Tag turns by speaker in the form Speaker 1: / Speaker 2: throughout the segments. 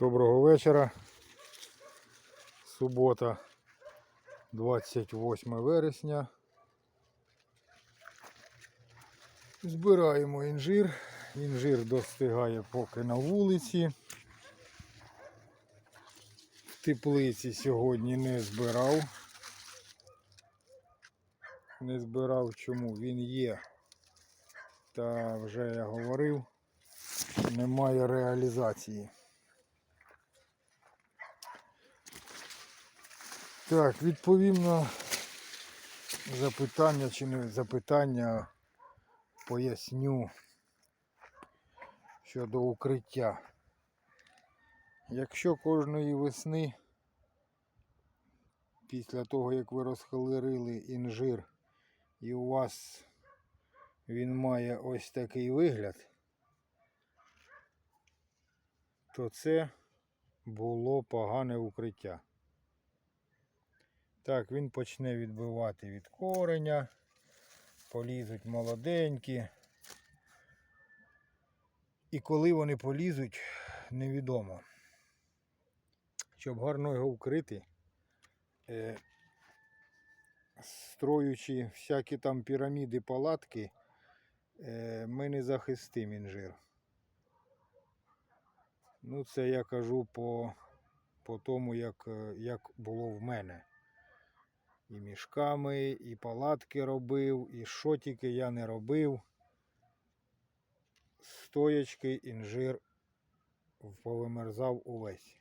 Speaker 1: Доброго вечора. Субота, 28 вересня. Збираємо інжир. Інжир достигає поки на вулиці. В теплиці сьогодні не збирав. Не збирав чому він є. Та вже я говорив, немає реалізації. Так, відповім на запитання чи не запитання, поясню щодо укриття. Якщо кожної весни, після того як ви розхолерили інжир, і у вас він має ось такий вигляд, то це було погане укриття. Так, він почне відбивати від кореня, полізуть молоденькі. І коли вони полізуть, невідомо. Щоб гарно його вкрити, е, строючи всякі там піраміди, палатки, е, ми не захистимо інжир. Ну, це я кажу по, по тому, як, як було в мене. І мішками, і палатки робив, і що тільки я не робив. Стоячки інжир повимерзав увесь.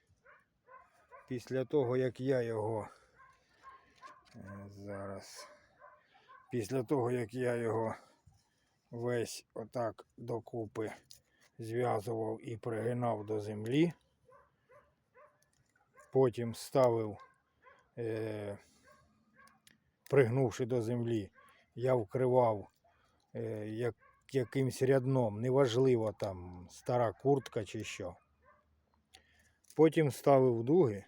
Speaker 1: Після того, як я його е, зараз, після того, як я його весь отак докупи зв'язував і пригинав до землі, потім ставив. Е, пригнувши до землі, я вкривав е, як, якимсь рядном, неважливо там стара куртка чи що. Потім ставив дуги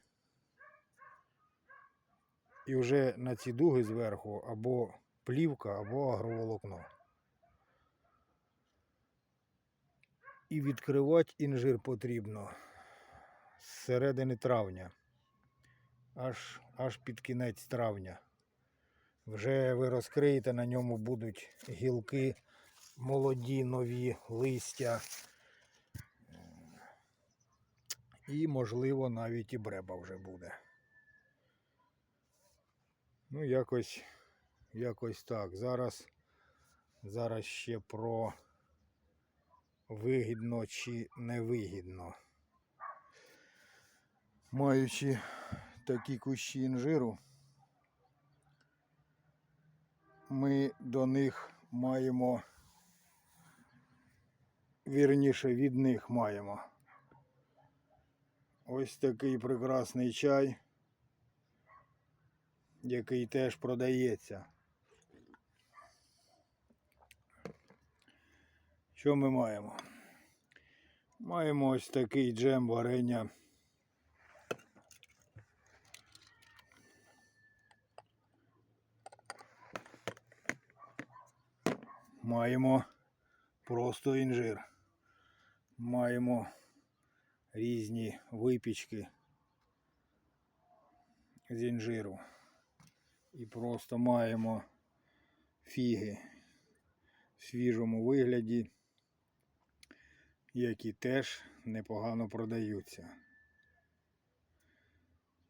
Speaker 1: і вже на ці дуги зверху або плівка, або агроволокно. І відкривати інжир потрібно з середини травня, аж, аж під кінець травня. Вже ви розкриєте, на ньому будуть гілки, молоді, нові листя. І, можливо, навіть і бреба вже буде. Ну, якось, якось так. Зараз, зараз ще про вигідно чи невигідно. Маючи такі кущі інжиру, ми до них маємо, вірніше від них маємо. Ось такий прекрасний чай, який теж продається. Що ми маємо? Маємо ось такий джем варення. Маємо просто інжир. Маємо різні випічки з інжиру. І просто маємо фіги в свіжому вигляді, які теж непогано продаються.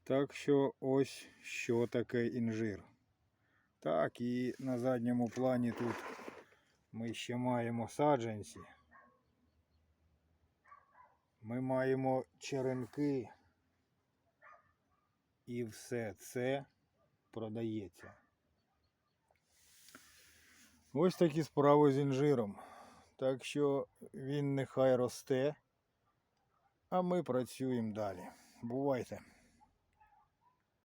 Speaker 1: Так що ось що таке інжир. Так, і на задньому плані тут ми ще маємо саджанці. Ми маємо черенки. І все це продається. Ось такі справи з інжиром. Так що він нехай росте, а ми працюємо далі. Бувайте!